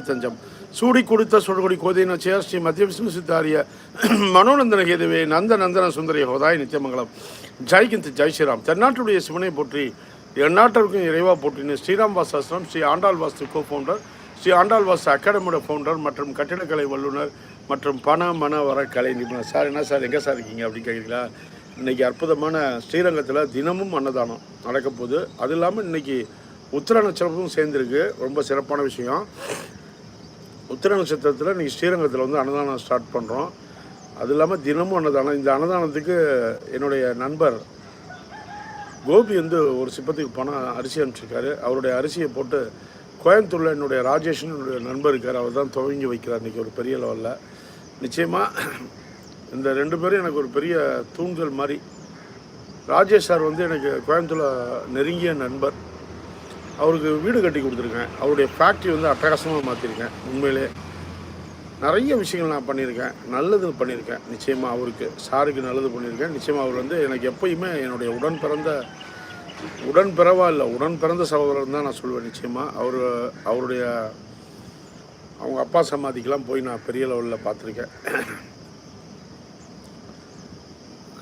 தஞ்சம். சூடி கொடுத்த சுடகுடி கோதையின சேர் ஸ்ரீ மத்திய விஷ்ணு சித்தாரிய மனோநந்தன கேதுவே நந்த நந்தன சுந்தரிய ஹோதாய் நித்தியமங்கலம். ஜெய்கிந்த் ஜெய் ஸ்ரீராம். தென்னாட்டுடைய சிவனை போற்றி எந்நாட்டிற்கும் இறைவா போற்றின ஸ்ரீராம் வாசாஸ்திரம் ஸ்ரீ ஆண்டாள் வாஸ்து கோ ஃபவுண்டர் ஸ்ரீ ஆண்டாள் வாஸ்து அகாடமியோட ஃபவுண்டர் மற்றும் கட்டிடக்கலை வல்லுநர் மற்றும் பண மன வர கலை நிபுணர். சார் என்ன சார் எங்கே சார் இருக்கீங்க அப்படின்னு கேட்குறீங்களா இன்றைக்கி அற்புதமான ஸ்ரீரங்கத்தில் தினமும் அன்னதானம் நடக்க போகுது அது இல்லாமல் இன்றைக்கி உத்திர நட்சத்திரமும் சேர்ந்துருக்கு. ரொம்ப சிறப்பான விஷயம். உத்திர நட்சத்திரத்தில் இன்றைக்கி ஸ்ரீரங்கத்தில் வந்து அன்னதானம் ஸ்டார்ட் பண்ணுறோம் அது இல்லாமல் தினமும் அன்னதானம். இந்த அன்னதானத்துக்கு என்னுடைய நண்பர் கோபி வந்து ஒரு சிப்பத்துக்கு பணம் அரிசி அனுப்பிச்சிருக்காரு. அவருடைய அரிசியை போட்டு கோயம்புத்தூரில் என்னுடைய ராஜேஷ்னு என்னுடைய நண்பர் இருக்கார். அவர் தான் துவங்கி வைக்கிறார் இன்றைக்கி ஒரு பெரிய லெவலில். நிச்சயமாக இந்த ரெண்டு பேரும் எனக்கு ஒரு பெரிய தூண்கள் மாதிரி. ராஜேஷ் சார் வந்து எனக்கு கோயம்புத்தூரில் நெருங்கிய நண்பர். அவருக்கு வீடு கட்டி கொடுத்துருக்கேன். அவருடைய ஃபேக்ட்ரி வந்து அட்டகாசமாக மாற்றிருக்கேன் உண்மையிலே நிறைய விஷயங்கள் நான் பண்ணியிருக்கேன் நல்லது பண்ணியிருக்கேன் நிச்சயமாக அவருக்கு சாருக்கு நல்லது பண்ணியிருக்கேன் நிச்சயமாக அவர் வந்து எனக்கு எப்பயுமே என்னுடைய உடன் பிறந்த உடன் பிறவா இல்லை உடன் பிறந்த சகோதரன் தான் நான் சொல்லுவேன் நிச்சயமாக அவர் அவருடைய அவங்க அப்பா சமாதிக்கெலாம் போய் நான் பெரிய லெவலில் பார்த்துருக்கேன்.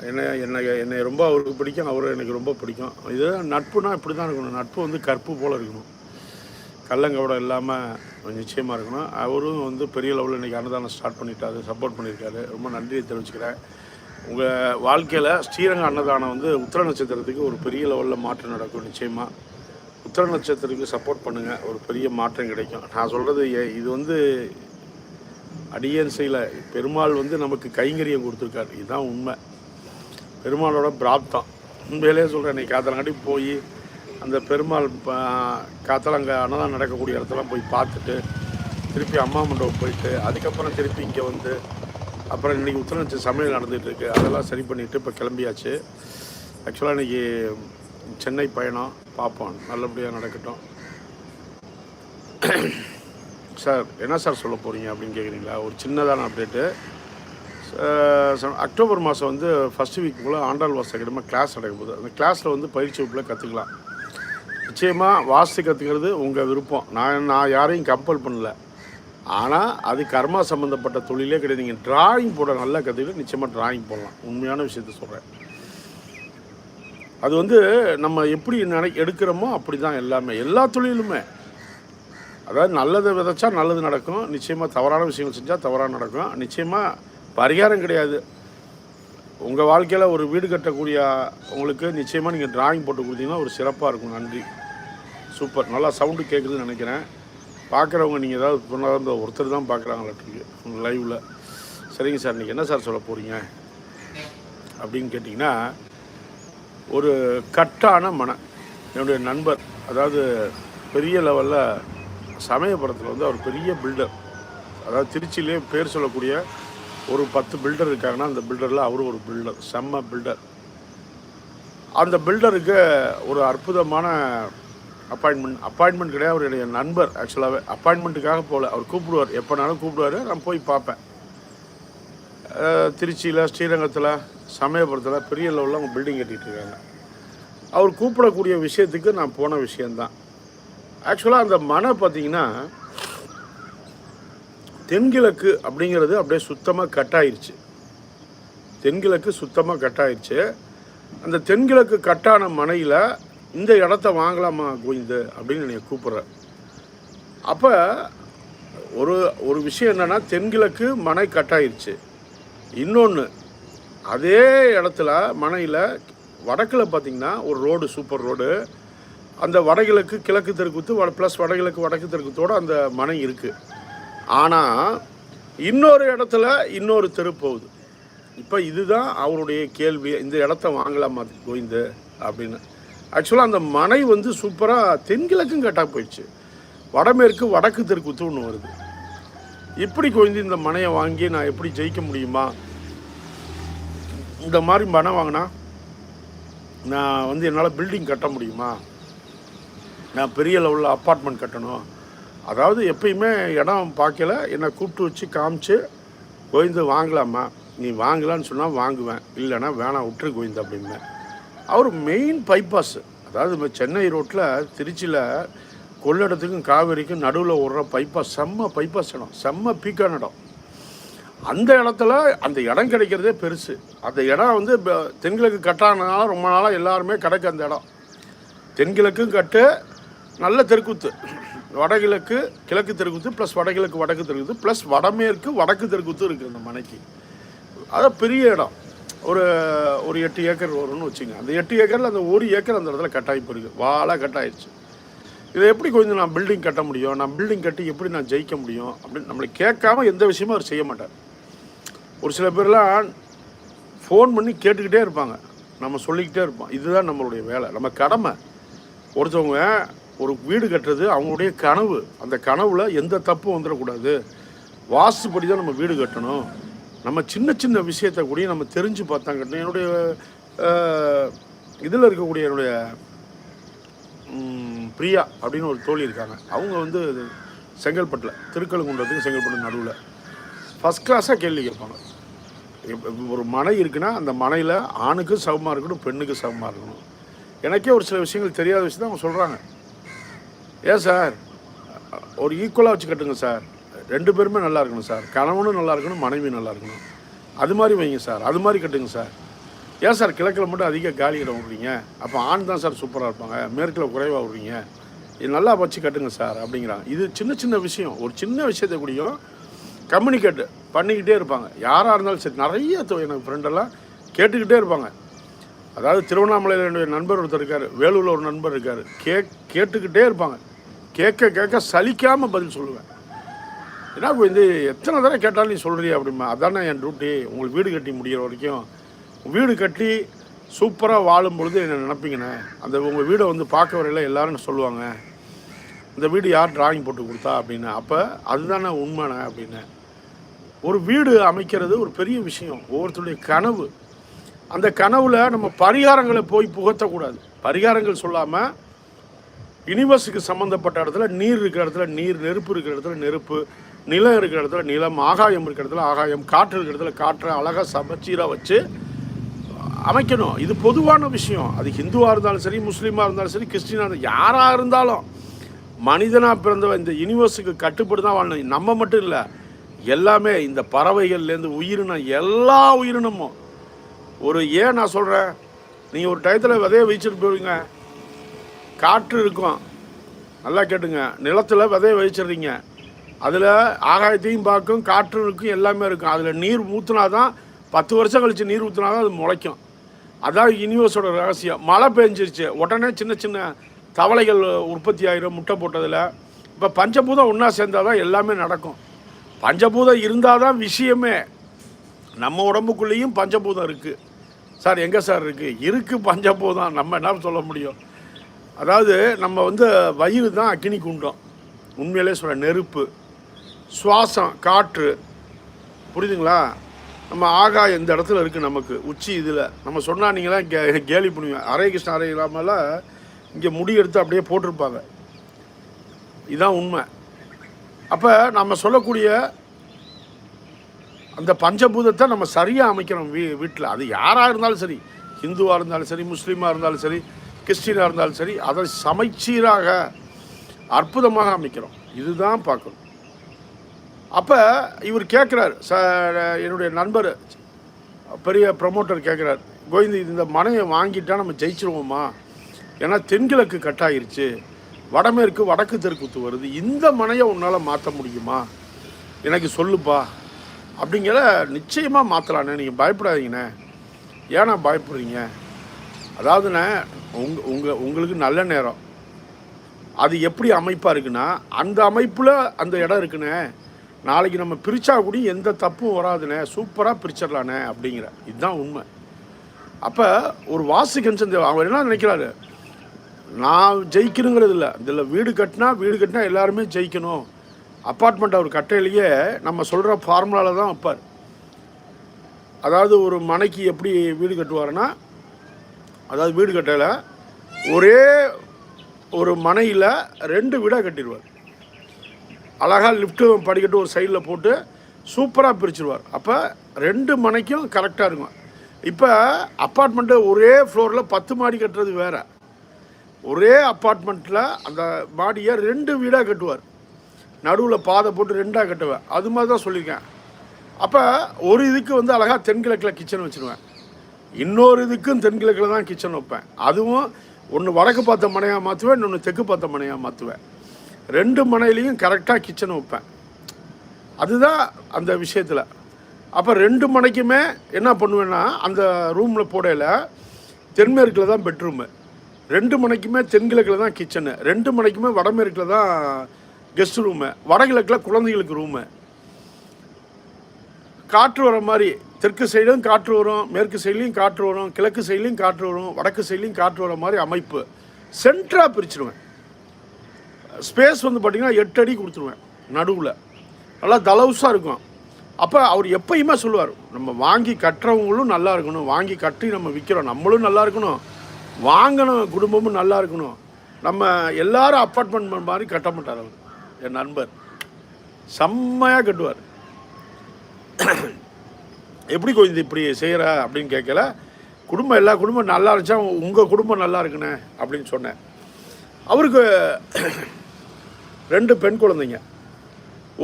என்ன என்னை என்னை ரொம்ப அவருக்கு பிடிக்கும் அவரை எனக்கு ரொம்ப பிடிக்கும். இது நட்புனா இப்படி தான் இருக்கணும். நட்பு வந்து கற்பு போல் இருக்கணும். கள்ளங்கவடம் இல்லாமல் நிச்சயமாக இருக்கணும். அவரும் வந்து பெரிய லெவலில் இன்றைக்கி அன்னதானம் ஸ்டார்ட் பண்ணிட்டாரு சப்போர்ட் பண்ணியிருக்காரு. ரொம்ப நன்றியை தெரிவிச்சுக்கிறேன். உங்கள் வாழ்க்கையில் ஸ்ரீரங்க அன்னதானம் வந்து உத்திர நட்சத்திரத்துக்கு ஒரு பெரிய லெவலில் மாற்றம் நடக்கும் நிச்சயமாக உத்திர நட்சத்திரத்துக்கு சப்போர்ட் பண்ணுங்கள் ஒரு பெரிய மாற்றம் கிடைக்கும். நான் சொல்கிறது இது வந்து அடியன் செய்யலை. பெருமாள் வந்து நமக்கு கைங்கரியம் கொடுத்துருக்காரு. இதுதான் உண்மை. பெருமாளோட பிராப்தம். உண்மையிலே சொல்கிறேன் நீ காத்தலங்காட்டி போய் அந்த பெருமாள் ப- காத்தால அங்கே அன்னதான் நடக்கக்கூடிய இடத்தெல்லாம் போய் பார்த்துட்டு திருப்பி அம்மா மண்டபம் போயிட்டு அதுக்கப்புறம் திருப்பி இங்கே வந்து அப்புறம் இன்றைக்கி உத்தரநட்ச சமையல் நடந்துகிட்டு இருக்குது அதெல்லாம் சரி பண்ணிவிட்டு இப்போ கிளம்பியாச்சு. ஆக்சுவலாக இன்றைக்கி சென்னை பயணம் பார்ப்போம். நல்லபடியாக நடக்கட்டும். சார் என்ன சார் சொல்ல போகிறீங்க அப்படின்னு கேட்குறீங்களா ஒரு சின்னதான அப்டேட்டு அக்டோபர் மாதம் வந்து ஃபஸ்ட்டு வீக்குள்ளே ஆண்டாள் வாச அகாடமாக கிளாஸ் நடக்க போகுது. அந்த கிளாஸில் வந்து பயிற்சி வகுப்பில் கற்றுக்கலாம் நிச்சயமாக வாஸ்து கற்றுக்கிறது உங்கள் விருப்பம். நான் நான் யாரையும் கம்பல் பண்ணல. ஆனால் அது கர்மா சம்மந்தப்பட்ட தொழிலே கிடையாது. நீங்கள் டிராயிங் போட நல்லா கற்றுக்கிட்டு நிச்சயமாக டிராயிங் போடலாம். உண்மையான விஷயத்த சொல்கிறேன் அது வந்து நம்ம எப்படி நினை எடுக்கிறோமோ அப்படி தான் எல்லாமே. எல்லா தொழிலுமே. அதாவது நல்லதை விதைச்சா நல்லது நடக்கும். நிச்சயமாக தவறான விஷயங்கள் செஞ்சால் தவறாக நடக்கும். நிச்சயமாக பரிகாரம் கிடையாது. உங்கள் வாழ்க்கையில் ஒரு வீடு கட்டக்கூடிய உங்களுக்கு நிச்சயமாக நீங்கள் டிராயிங் போட்டு கொடுத்தீங்கன்னா ஒரு சிறப்பாக இருக்கும். நன்றி. சூப்பர் நல்லா சவுண்டு கேட்குதுன்னு நினைக்கிறேன். பார்க்குறவங்க நீங்கள் ஏதாவது சொன்னால் ஒருத்தர் தான் பார்க்குறாங்களாட்டுருக்கு லைவில் சரிங்க சார். நீங்கள் என்ன சார் சொல்ல போகிறீங்க அப்படின்னு கேட்டிங்கன்னா ஒரு கட்டான மனம் என்னுடைய நண்பர் அதாவது பெரிய லெவலில் சமயபுரத்தில் வந்து அவர் பெரிய பில்டர் அதாவது திருச்சியிலே பேர் சொல்லக்கூடிய ஒரு பத்து பில்டர் இருக்காங்கன்னா அந்த பில்டரில் அவர் ஒரு பில்டர் செம்ம பில்டர் அந்த பில்டருக்கு ஒரு அற்புதமான அப்பாயின்மெண்ட் அப்பாயின்மெண்ட் கிடையாது. அவருடைய நண்பர் ஆக்சுவலாகவே அப்பாயின்மெண்ட்டுக்காக போகல. அவர் கூப்பிடுவார். எப்போனாலும் கூப்பிடுவார். நான் போய் பார்ப்பேன். திருச்சியில் ஸ்ரீரங்கத்தில் சமயபுரத்தில் பெரிய லெவலில் அவங்க பில்டிங் கட்டிகிட்டு இருக்காங்க. அவர் கூப்பிடக்கூடிய விஷயத்துக்கு நான் போன விஷயந்தான் ஆக்சுவலாக அந்த மனை பார்த்தீங்கன்னா தென்கிழக்கு அப்படிங்கிறது அப்படியே சுத்தமாக கட் ஆயிடுச்சு தென்கிழக்கு சுத்தமாக கட் ஆயிடுச்சு அந்த தென்கிழக்கு கட்டான மனையில் இந்த இடத்த வாங்கலாமா கோவிந்து அப்படின்னு நீங்கள் கூப்பிட்றேன் அப்போ ஒரு ஒரு விஷயம் என்னென்னா தென்கிழக்கு மனை கட்டாயிருச்சு இன்னொன்று அதே இடத்துல மனையில் வடக்கில் பார்த்தீங்கன்னா ஒரு ரோடு சூப்பர் ரோடு. அந்த வடகிழக்கு கிழக்கு தெருக்குத்து வட ப்ளஸ் வடகிழக்கு வடக்கு தெருக்குத்தோடு அந்த மனை இருக்குது ஆனால் இன்னொரு இடத்துல இன்னொரு தெரு போகுது. இப்போ இதுதான் அவருடைய கேள்வி இந்த இடத்த வாங்கலாமா கோவிந்து அப்படின்னு. ஆக்சுவலாக அந்த மனை வந்து சூப்பராக தென்கிழக்கும் கட்டாக போயிடுச்சு. வடமேற்கு வடக்கு தெருக்குத்து ஒன்று வருது. இப்படி கோவிந்து இந்த மனையை வாங்கி நான் எப்படி ஜெயிக்க முடியுமா? இந்த மாதிரி மனை வாங்கினா நான் வந்து என்னால் பில்டிங் கட்ட முடியுமா? நான் பெரிய லெவலில் அப்பார்ட்மெண்ட் கட்டணும். அதாவது எப்பயுமே இடம் பார்க்கல. என்னை கூப்பிட்டு வச்சு காமிச்சு கோவிந்து வாங்கலாமா நீ வாங்கலான்னு சொன்னால் வாங்குவேன். இல்லைன்னா வேணாம் விட்டுரு கோவிந்து அப்படிம்பேன் அவர் மெயின் பைபாஸ் அதாவது நம்ம சென்னை ரோட்டில் திருச்சியில் கொள்ளிடத்துக்கும் காவேரிக்கும் நடுவில் ஓடுற பைபாஸ் செம்ம பைபாஸ் இடம். செம்ம பீக்கான இடம். அந்த இடத்துல அந்த இடம் கிடைக்கிறதே பெருசு. அந்த இடம் வந்து தென்கிழக்கு கட்டானதுனால ரொம்ப நாளாக எல்லாருமே கிடக்கு அந்த இடம். தென்கிழக்கும் கட்டு நல்ல தெருக்கூத்து. வடகிழக்கு கிழக்கு தெருக்கூத்து ப்ளஸ் வடகிழக்கு வடக்கு தெருக்கூத்து ப்ளஸ் வடமேற்கு வடக்கு தெருக்கூத்து இருக்குது அந்த மனைக்கு அதான் பெரிய இடம். ஒரு ஒரு எட்டு ஏக்கர் வரும்னு வச்சுங்க. அந்த எட்டு ஏக்கரில் அந்த ஒரு ஏக்கர் அந்த இடத்துல கட்டாயி போயிருக்கு வாழை கட்டாயிடுச்சு இதை எப்படி கொஞ்சம் நான் பில்டிங் கட்ட முடியும்? நான் பில்டிங் கட்டி எப்படி நான் ஜெயிக்க முடியும்? அப்படின்னு நம்மளை கேட்காம எந்த விஷயமும் அவர் செய்ய மாட்டார். ஒரு சில பேர்லாம் ஃபோன் பண்ணி கேட்டுக்கிட்டே இருப்பாங்க. நம்ம சொல்லிக்கிட்டே இருப்போம். இதுதான் நம்மளுடைய வேலை. நம்ம கடமை. ஒருத்தவங்க ஒரு வீடு கட்டுறது அவங்களுடைய கனவு. அந்த கனவில் எந்த தப்பும் வந்துடக்கூடாது. வாசுபடி தான் நம்ம வீடு கட்டணும். நம்ம சின்ன சின்ன விஷயத்தை கூட நம்ம தெரிஞ்சு பார்த்தா கட்டணும் என்னுடைய இதில் இருக்கக்கூடிய என்னுடைய பிரியா அப்படின்னு ஒரு தோழி இருக்காங்க. அவங்க வந்து செங்கல்பட்டில் திருக்கழுங்குன்றதுக்கு செங்கல்பட்டு நடுவில். ஃபஸ்ட் கிளாஸாக கேள்வி கேட்பாங்க. ஒரு மனை இருக்குன்னா அந்த மனையில் ஆணுக்கும் சமமாக இருக்கணும் பெண்ணுக்கு சமமாக இருக்கணும். எனக்கே ஒரு சில விஷயங்கள் தெரியாத விஷயம் தான் அவங்க சொல்கிறாங்க ஏன் சார்? ஒரு ஈக்குவலாக வச்சு கட்டுங்க சார். ரெண்டு பேருமே நல்லா இருக்கணும் சார். கணவனும் நல்லா இருக்கணும் மனைவி நல்லா இருக்கணும். அது மாதிரி வைங்க சார். அது மாதிரி கட்டுங்க சார். ஏன் சார் கிழக்கில் மட்டும் அதிக காலி இடம் விட்றீங்க? அப்போ ஆண் தான் சார் சூப்பராக இருப்பாங்க. மேற்கில் குறைவாக விட்றீங்க. இது நல்லா வச்சு கட்டுங்க சார் அப்படிங்கிறாங்க. இது சின்ன சின்ன விஷயம். ஒரு சின்ன விஷயத்தை கூடயும் கம்யூனிகேட் பண்ணிக்கிட்டே இருப்பாங்க. யாராக இருந்தாலும் சரி நிறைய தொ- எனக்கு ஃப்ரெண்டெல்லாம் கேட்டுக்கிட்டே இருப்பாங்க. அதாவது திருவண்ணாமலையில் என்னுடைய நண்பர் ஒருத்தர் இருக்கார். வேலூரில் ஒரு நண்பர் இருக்கார். கே கேட்டுக்கிட்டே இருப்பாங்க. கேட்க கேட்க சலிக்காமல் பதில் சொல்லுவேன். என்ன வந்து எத்தனை தடவை கேட்டாலும் நீ சொல்கிறிய அப்படிமா? அதானே என் டியூட்டி உங்களுக்கு வீடு கட்டி முடிகிற வரைக்கும். வீடு கட்டி சூப்பராக வாழும் பொழுது என்ன நினப்பிங்கண்ணே? அந்த உங்கள் வீடை வந்து பார்க்க வரையில எல்லாரும் சொல்லுவாங்க? இந்த வீடு யார் டிராயிங் போட்டு கொடுத்தா அப்படின்னு. அப்போ அதுதானே உண்மைண்ணே அப்படின்னு. ஒரு வீடு அமைக்கிறது ஒரு பெரிய விஷயம். ஒவ்வொருத்தருடைய கனவு. அந்த கனவில் நம்ம பரிகாரங்களை போய் புகத்தக்கூடாது. பரிகாரங்கள் சொல்லாமல் யூனிவர்ஸுக்கு சம்மந்தப்பட்ட இடத்துல நீர் இருக்கிற இடத்துல நீர் நெருப்பு இருக்கிற இடத்துல நெருப்பு நிலம் இருக்கிற இடத்துல நிலம் ஆகாயம் இருக்கிற இடத்துல ஆகாயம் காற்று இருக்கிற இடத்துல காற்றை அழகாக சமச்சீராக வச்சு அமைக்கணும். இது பொதுவான விஷயம். அது ஹிந்துவாக இருந்தாலும் சரி முஸ்லீமாக இருந்தாலும் சரி கிறிஸ்டினாக இருந்தாலும் யாராக இருந்தாலும் மனிதனாக பிறந்தவன் இந்த யூனிவர்ஸுக்கு கட்டுப்பட்டு தான் வாழணும். நம்ம மட்டும் இல்லை எல்லாமே இந்த பறவைகள்லேருந்து உயிரினம் எல்லா உயிரினமும். ஒரு ஏன் நான் சொல்கிறேன் நீங்கள் ஒரு டயத்தில் விதைய வச்சுட்டு போவீங்க. காற்று இருக்கும். நல்லா கேட்டுங்க. நிலத்தில் விதைய வச்சிடுறீங்க. அதில் ஆகாயத்தையும் பார்க்கும் காற்று இருக்கும் எல்லாமே இருக்கும். அதில் நீர் ஊற்றுனா தான் பத்து வருஷம் கழிச்சு நீர் ஊற்றுனா தான் அது முளைக்கும். அதான் யூனிவர்ஸோட ரகசியம். மழை பெஞ்சிருச்சு. உடனே சின்ன சின்ன தவளைகள் உற்பத்தி ஆயிரும் முட்டை போட்டதில். இப்போ பஞ்சபூதம் ஒன்றா சேர்ந்தால் தான் எல்லாமே நடக்கும். பஞ்சபூதம் இருந்தால் தான் விஷயமே. நம்ம உடம்புக்குள்ளேயும் பஞ்சபூதம் இருக்குது சார் எங்கே சார் இருக்குது இருக்குது பஞ்சபூதம். நம்ம என்ன சொல்ல முடியும்? அதாவது நம்ம வந்து வயிறு தான் அக்கினி குண்டம். உண்மையிலே சொல்ல நெருப்பு சுவாசம் காற்று. புரியுதுங்களா? நம்ம ஆகாயம் இந்த இடத்துல இருக்குது நமக்கு உச்சி இதில். நம்ம சொன்னால் நீங்களாம் கே கேலி பண்ணுவீங்க. ஹரே கிருஷ்ண அரை ராமெல்லாம் இங்கே முடி எடுத்து அப்படியே போட்டிருப்பாங்க. இதுதான் உண்மை. அப்போ நம்ம சொல்லக்கூடிய அந்த பஞ்சபூதத்தை நம்ம சரியாக அமைக்கிறோம் வீ வீட்டில். அது யாராக இருந்தாலும் சரி ஹிந்துவாக இருந்தாலும் சரி முஸ்லீமாக இருந்தாலும் சரி கிறிஸ்டினாக இருந்தாலும் சரி அதை சமைச்சீராக அற்புதமாக அமைக்கிறோம். இதுதான் பார்க்கணும். அப்போ இவர் கேட்குறாரு ச என்னுடைய நண்பர் பெரிய ப்ரமோட்டர் கேட்குறாரு கோவிந்த் இந்த மனையை வாங்கிட்டா நம்ம ஜெயிச்சிருவோமா? ஏன்னா தென்கிழக்கு கட்டாயிருச்சு வடமேற்கு வடக்கு தெற்குத்து வருது இந்த மனையை உன்னால் மாற்ற முடியுமா? எனக்கு சொல்லுப்பா. அப்படிங்கிற நிச்சயமாக மாற்றலாண்ணே நீங்கள் பயப்படாதீங்கண்ணே. ஏன்னா பயப்படுறீங்க. அதாவதுண்ணே உங்க உங்கள் உங்களுக்கு நல்ல நேரம். அது எப்படி அமைப்பாக இருக்குன்னா அந்த அமைப்பில் அந்த இடம் இருக்குண்ணே நாளைக்கு நம்ம பிரித்தா கூட எந்த தப்பும் வராதுண்ணே சூப்பராக பிரிச்சிடலாண்ணே அப்படிங்கிற. இதுதான் உண்மை. அப்போ ஒரு வாசு கன்சன் தேவை அவர் என்ன நினைக்கிறாரு? நான் ஜெயிக்கணுங்கிறது இல்லை. இதில் வீடு கட்டினா வீடு கட்டினா எல்லாருமே ஜெயிக்கணும். அப்பார்ட்மெண்ட் அவர் கட்டையிலேயே நம்ம சொல்கிற ஃபார்முலாவில் தான் வைப்பார். அதாவது ஒரு மனைக்கு எப்படி வீடு கட்டுவாருன்னா அதாவது வீடு கட்டல ஒரே ஒரு மனையில் ரெண்டு வீடாக கட்டிடுவார். அழகாக லிஃப்ட்டு படிக்கட்டு ஒரு சைடில் போட்டு சூப்பராக பிரிச்சுருவார். அப்போ ரெண்டு மனைக்கும் கரெக்டாக இருக்கும். இப்போ அப்பார்ட்மெண்ட்டு ஒரே ஃப்ளோரில் பத்து மாடி கட்டுறது வேற. ஒரே அப்பார்ட்மெண்ட்டில் அந்த மாடியை ரெண்டு வீடாக கட்டுவார். நடுவில் பாதை போட்டு ரெண்டாக கட்டுவேன். அது மாதிரி தான் சொல்லியிருக்கேன். அப்போ ஒரு இதுக்கு வந்து அழகாக தென்கிழக்கில் கிச்சன் வச்சுருவேன். இன்னொரு இதுக்கும் தென்கிழக்கில் தான் கிச்சன் வைப்பேன். அதுவும் ஒன்று வடக்கு பார்த்த மனையாக மாற்றுவேன் இன்னொன்று தெற்கு பார்த்த மனையாக மாற்றுவேன் ரெண்டு மனையிலையும் கரெக்டாக கிச்சன் வைப்பேன். அதுதான் அந்த விஷயத்தில். அப்போ ரெண்டு மனைக்குமே என்ன பண்ணுவேன்னா அந்த ரூமில் போடையில் தென்மேற்கில் தான் பெட்ரூமு ரெண்டு மணிக்குமே தென்கிழக்கில் தான் கிச்சனு ரெண்டு மணிக்குமே வடமேற்கில் தான் கெஸ்ட் ரூமு வடகிழக்கில் குழந்தைகளுக்கு ரூமு காற்று வர மாதிரி தெற்கு சைடும் காற்று வரும் மேற்கு சைட்லேயும் காற்று வரும் கிழக்கு சைட்லேயும் காற்று வரும் வடக்கு சைட்லேயும் காற்று வர மாதிரி அமைப்பு. சென்டராக பிரிச்சுடுவேன் ஸ்பேஸ் வந்து பார்த்திங்கன்னா எட்டு அடி கொடுத்துருவேன் நடுவில். நல்லா தலவுஸாக இருக்கும். அப்போ அவர் எப்பயுமே சொல்லுவார் நம்ம வாங்கி கட்டுறவங்களும் நல்லா இருக்கணும் வாங்கி கட்டி நம்ம விற்கிறோம் நம்மளும் நல்லா இருக்கணும் வாங்கின குடும்பமும் நல்லா இருக்கணும். நம்ம எல்லாரும் அப்பார்ட்மெண்ட் மாதிரி கட்ட மாட்டார் அவர் என் நண்பர். செம்மையாக கட்டுவார். எப்படி கொஞ்சம் இப்படி செய்கிற அப்படின்னு கேட்கல. குடும்பம் எல்லா குடும்பம் நல்லா இருந்துச்சா? உங்கள் குடும்பம் நல்லா இருக்குண்ணே அப்படின்னு சொன்னேன். அவருக்கு ரெண்டு பெண் குழந்தைங்க.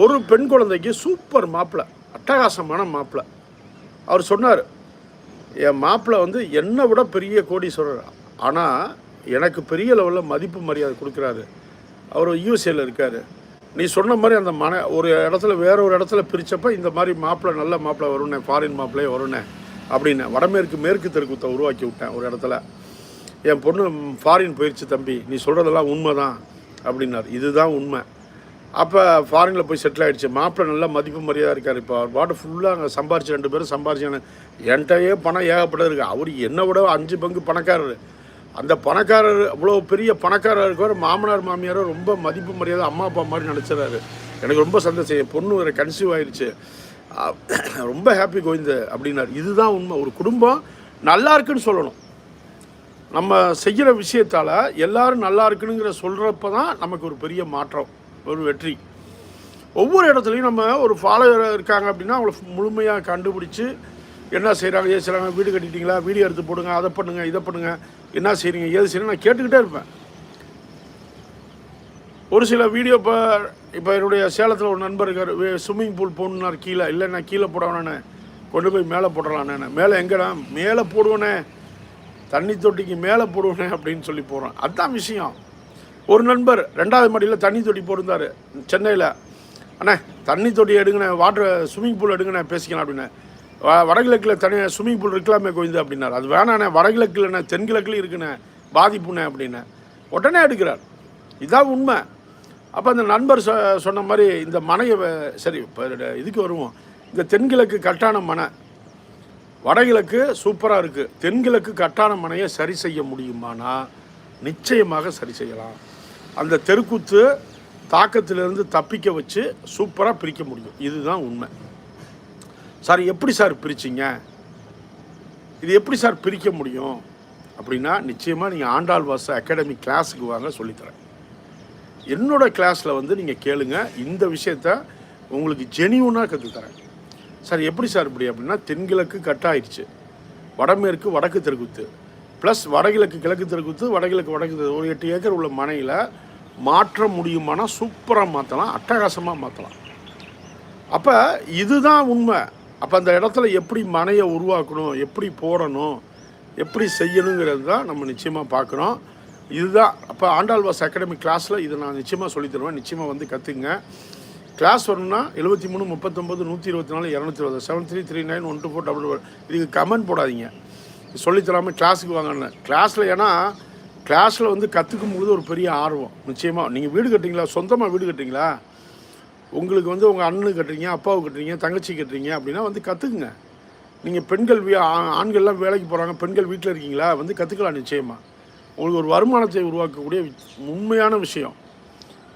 ஒரு பெண் குழந்தைக்கு சூப்பர் மாப்பிள்ளை அட்டகாசமான மாப்பிள்ளை அவர் சொன்னார் என் மாப்பிள்ளை வந்து என்னை விட பெரிய கோடீஸ்வரர். ஆனால் எனக்கு பெரிய லெவலில் மதிப்பு மரியாதை கொடுக்குறாரு. அவர் யூஎஸ்ஏல இருக்கார். நீ சொன்ன மாதிரி அந்த மன ஒரு இடத்துல வேற ஒரு இடத்துல பிரித்தப்ப இந்த மாதிரி மாப்பிள்ளை நல்ல மாப்பிள்ளை வரும்னே ஃபாரின் மாப்பிள்ளையே வரும்னே அப்படின்னு வடமேற்கு மேற்கு தெருக்குத்தை உருவாக்கி விட்டேன் ஒரு இடத்துல. என் பொண்ணு ஃபாரின் போயிடுச்சு தம்பி நீ சொல்கிறதெல்லாம் உண்மை தான் அப்படின்னார். இதுதான் உண்மை. அப்போ ஃபாரினில் போய் செட்டில் ஆகிடுச்சு மாப்பிள்ளை நல்லா மதிப்பு மரியாதை இருக்கார். இப்போ அவர் பாட்டு ஃபுல்லாக அங்கே சம்பாரிச்சு ரெண்டு பேரும் சம்பாரிச்சு என்கிட்டயே பணம் ஏகப்பட்டது இருக்குது அவர் என்னை விட அஞ்சு பங்கு பணக்காரர். அந்த பணக்காரர் அவ்வளோ பெரிய பணக்காரர் இருக்கவர் மாமனார் மாமியாரை ரொம்ப மதிப்பு மரியாதை அம்மா அப்பா மாதிரி நினச்சிடறாரு எனக்கு ரொம்ப சந்தோஷம். என் பொண்ணு ஒரு கன்சீவ் ஆயிடுச்சு ரொம்ப ஹாப்பி கோவிந்த அப்படின்னார். இதுதான் உண்மை. ஒரு குடும்பம் நல்லா இருக்குன்னு சொல்லணும். நம்ம செய்கிற விஷயத்தால் எல்லாரும் நல்லா இருக்குனுங்கிற சொல்கிறப்ப தான் நமக்கு ஒரு பெரிய மாற்றம் ஒரு வெற்றி. ஒவ்வொரு இடத்துலையும் நம்ம ஒரு ஃபாலோவர் இருக்காங்க அப்படின்னா அவங்கள முழுமையாக கண்டுபிடிச்சி என்ன செய்கிறாங்க ஏது செய்கிறாங்க வீடு கட்டிட்டீங்களா? வீடியோ எடுத்து போடுங்க அதை பண்ணுங்க இதை பண்ணுங்க. என்ன செய்கிறீங்க ஏது செய்றீங்க? நான் கேட்டுக்கிட்டே இருப்பேன். ஒரு சில வீடியோ இப்போ இப்போ என்னுடைய சேலத்தில் ஒரு நண்பர் இருக்கார் ஸ்விம்மிங் பூல் போடணுன்னார் கீழே. இல்லை நான் கீழே போடவேண்ணே கொண்டு போய் மேலே போடலாண்ணே மேலே எங்கடா? மேலே போடுவேனே. தண்ணி தொட்டிக்கு மேலே போடுவேனே அப்படின்னு சொல்லி போகிறோம் அதுதான் விஷயம். ஒரு நண்பர் ரெண்டாவது மாடியில் தண்ணி தொட்டி போட்டிருந்தார் சென்னையில். அண்ணே தண்ணி தொட்டி எடுங்கண்ணே வாட்டர் ஸ்விம்மிங் பூல் எடுங்கண்ணே பேசிக்கலாம் அப்படின்னு. வடகிழக்கில் தனியாக ஸ்விம்மிங் பூல் இருக்கலாமே கோவிந்து அப்படின்னார். அது வேணாண்ணே வடகிழக்கில்ண்ணே தென்கிழக்கில் இருக்குண்ணே பாதிப்புண்ணே அப்படின்னு. உடனே எடுக்கிறார். இதான் உண்மை. அப்போ அந்த நண்பர் சொ சொன்ன மாதிரி இந்த மனையை வ- சரி இப்போ இதுக்கு வருவோம். இந்த தென்கிழக்கு கட்டான மனை. வடகிழக்கு சூப்பராக இருக்குது தென்கிழக்கு கட்டான மனையை சரி செய்ய முடியுமானா? நிச்சயமாக சரி செய்யலாம். அந்த தெருக்கூத்து தாக்கத்திலிருந்து தப்பிக்க வச்சு சூப்பராக பிரிக்க முடியும். இதுதான் உண்மை. சார் எப்படி சார் பிரிச்சிங்க? இது எப்படி சார் பிரிக்க முடியும்? அப்படின்னா நிச்சயமாக நீங்கள் ஆண்டாள் வாச அகாடமி கிளாஸுக்கு வாங்க சொல்லித்தரேன். என்னோட கிளாஸில் வந்து நீங்கள் கேளுங்க. இந்த விஷயத்த உங்களுக்கு ஜெனியூனாக கற்றுத்தரேன் சார் எப்படி சார் இப்படி அப்படின்னா தென்கிழக்கு கட்டாயிடுச்சு வடமேற்கு வடக்கு தெருக்குத்து. ப்ளஸ் வடகிழக்கு கிழக்கு தெருக்குத்து வடகிழக்கு வடக்கு தெரு. ஒரு எட்டு ஏக்கர் உள்ள மனையில் மாற்ற முடியுமானா சூப்பராக மாற்றலாம் அட்டகாசமாக மாற்றலாம் அப்போ இதுதான் உண்மை. அப்போ அந்த இடத்துல எப்படி மனையை உருவாக்கணும் எப்படி போடணும் எப்படி செய்யணுங்கிறது தான் நம்ம நிச்சயமாக பார்க்குறோம் இதுதான் அப்போ ஆண்டாள்வாஸ் அகாடமி கிளாஸில் இதை நான் நிச்சயமாக சொல்லித் தருவேன். நிச்சயமாக வந்து கற்றுங்க கிளாஸ் வரணும்னா எழுபத்தி மூணு முப்பத்தொம்பது நூற்றி இருபத்தி நாலு இரநூத்தி இருபது seven three three nine one two four double இதுக்கு கமெண்ட் போடாதீங்க. சொல்லித்தராமல் கிளாஸுக்கு வாங்கன்னு. கிளாஸில் ஏன்னா கிளாஸில் வந்து கற்றுக்கும் பொழுது ஒரு பெரிய ஆர்வம். நிச்சயமாக நீங்கள் வீடு கட்டுறீங்களா? சொந்தமாக வீடு கட்டுறீங்களா? உங்களுக்கு வந்து உங்கள் அண்ணனுக்கு கட்டுறீங்க அப்பாவை கட்டுறீங்க தங்கச்சி கட்டுறீங்க அப்படின்னா வந்து கற்றுக்குங்க நீங்கள் பெண்கள் வீ- ஆ- ஆண்கள்லாம் வேலைக்கு போகிறாங்க பெண்கள் வீட்டில் இருக்கீங்களா வந்து கற்றுக்கலாம் நிச்சயமாக உங்களுக்கு ஒரு வருமானத்தை உருவாக்கக்கூடிய உண்மையான விஷயம்.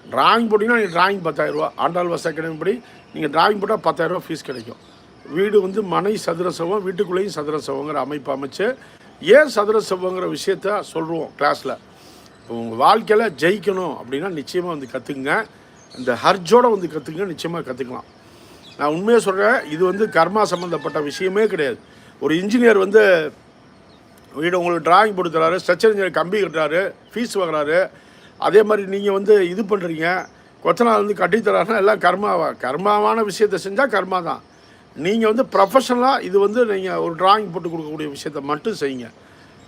டிராயிங் போட்டிங்கன்னா நீங்கள் டிராயிங் பத்தாயிரரூவா ஆண்டாள் வாச அகாடமி படி நீங்கள் டிராயிங் போட்டால் பத்தாயிரரூவா ஃபீஸ் கிடைக்கும். வீடு வந்து மனை சதுர சவம் வீட்டுக்குள்ளேயும் சதுர சவங்கிற அமைப்பு அமைச்சு ஏன் சதுர சவங்கிற விஷயத்த சொல்கிறோம் கிளாஸில் இப்போ உங்கள் வாழ்க்கையில் ஜெயிக்கணும் அப்படின்னா நிச்சயமாக வந்து கற்றுக்குங்க இந்த ஹர்ஜோட வந்து கற்றுக்குங்க நிச்சயமாக கற்றுக்கலாம் நான் உண்மையாக சொல்கிறேன் இது வந்து கர்மா சம்மந்தப்பட்ட விஷயமே கிடையாது. ஒரு இன்ஜினியர் வந்து வீடு உங்களுக்கு டிராயிங் போட்டு தராரு ஸ்ட்ரக்சர் இன்ஜினியர் கம்பி கட்டுறாரு ஃபீஸ் வாங்குறாரு. அதே மாதிரி நீங்கள் வந்து இது பண்ணுறீங்க கொத்தனார் வந்து கட்டித்தராருன்னா எல்லாம் கர்மாவா கர்மாவான விஷயத்தை செஞ்சால் கர்மா தான். நீங்கள் வந்து ப்ரொஃபஷனலாக இது வந்து நீங்கள் ஒரு டிராயிங் போட்டு கொடுக்கக்கூடிய விஷயத்தை மட்டும் செய்யுங்க.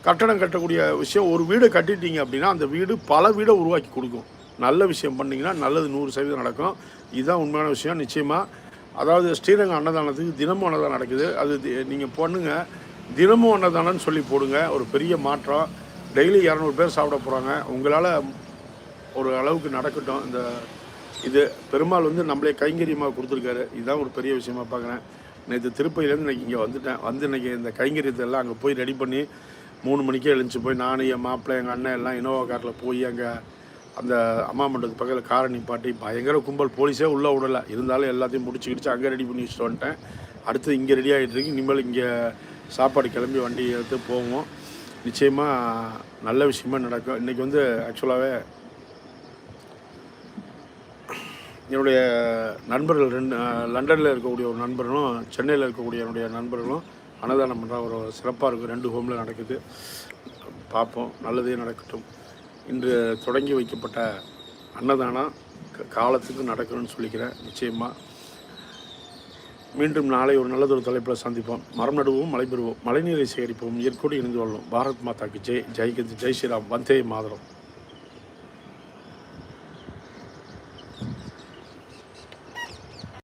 கட்டடம் கட்டக்கூடிய விஷயம் ஒரு வீடு கட்டிட்டீங்க அப்படின்னா அந்த வீடு பல வீடை உருவாக்கி கொடுக்கும். நல்ல விஷயம் பண்ணீங்கன்னா நல்லது நூறு சதவீதம் நடக்கும். இதுதான் உண்மையான விஷயம் நிச்சயமாக அதாவது ஸ்ரீரங்கம் அன்னதானத்துக்கு தினமும் அன்னதானம் நடக்குது. அது நீங்கள் பண்ணுங்கள் தினமும் அன்னதானம்னு சொல்லி போடுங்க. ஒரு பெரிய மாற்றம். டெய்லி இரநூறு பேர் சாப்பிட போகிறாங்க உங்களால் ஒரு அளவுக்கு நடக்கட்டும். இந்த இது பெருமாள் வந்து நம்மளே கைங்கரியமாக கொடுத்துருக்காரு. இதுதான் ஒரு பெரிய விஷயமா பார்க்குறேன் நேற்று திருப்பதியிலேருந்து இன்னைக்கு இங்கே வந்துட்டேன். வந்து இன்னைக்கு இந்த கைங்கரியத்தை எல்லாம் அங்கே போய் ரெடி பண்ணி மூணு மணிக்கே எழுந்துச்சு. போய் நானும் என் மாப்பிள்ளை எங்கள் அண்ணன் எல்லாம் இனோவா காரில் போய் அங்கே அந்த அம்மா மண்டபத்து பக்கத்தில் காரை நிப்பாட்டி பயங்கர கும்பல். போலீஸே உள்ளே விடலை. இருந்தாலும் எல்லாத்தையும் முடிச்சுக்கிடுச்சு அங்கே ரெடி பண்ணி வச்சுட்டு வந்துட்டேன். அடுத்து இங்கே ரெடி ஆகிட்டு இருக்கு. இனிமேல் இங்கே சாப்பாடு கிளம்பி வண்டி எடுத்து போவோம். நிச்சயமாக நல்ல விஷயமா நடக்கும். இன்றைக்கி வந்து ஆக்சுவலாகவே என்னுடைய நண்பர்கள் ரெண்டு லண்டனில் இருக்கக்கூடிய ஒரு நண்பர்களும் சென்னையில் இருக்கக்கூடிய என்னுடைய நண்பர்களும் அன்னதானம் பண்ணுற ஒரு சிறப்பாக இருக்கும். ரெண்டு ஹோமில் நடக்குது. பார்ப்போம். நல்லதே நடக்கட்டும். இன்று தொடங்கி வைக்கப்பட்ட அன்னதானம் க- காலத்துக்கு நடக்கணும்னு சொல்லிக்கிறேன் நிச்சயமாக மீண்டும் நாளை ஒரு நல்லதொரு தலைப்பில் சந்திப்போம். மரம் நடுவோம் மழை பெறுவோம் மழைநீரை சேகரிப்போம் இயற்கையோடு இணைந்து கொள்வோம் பாரத் மாதாக்கு ஜெய். ஜெய்கந்த் ஜெய் ஸ்ரீராம். வந்தே மாதரம்.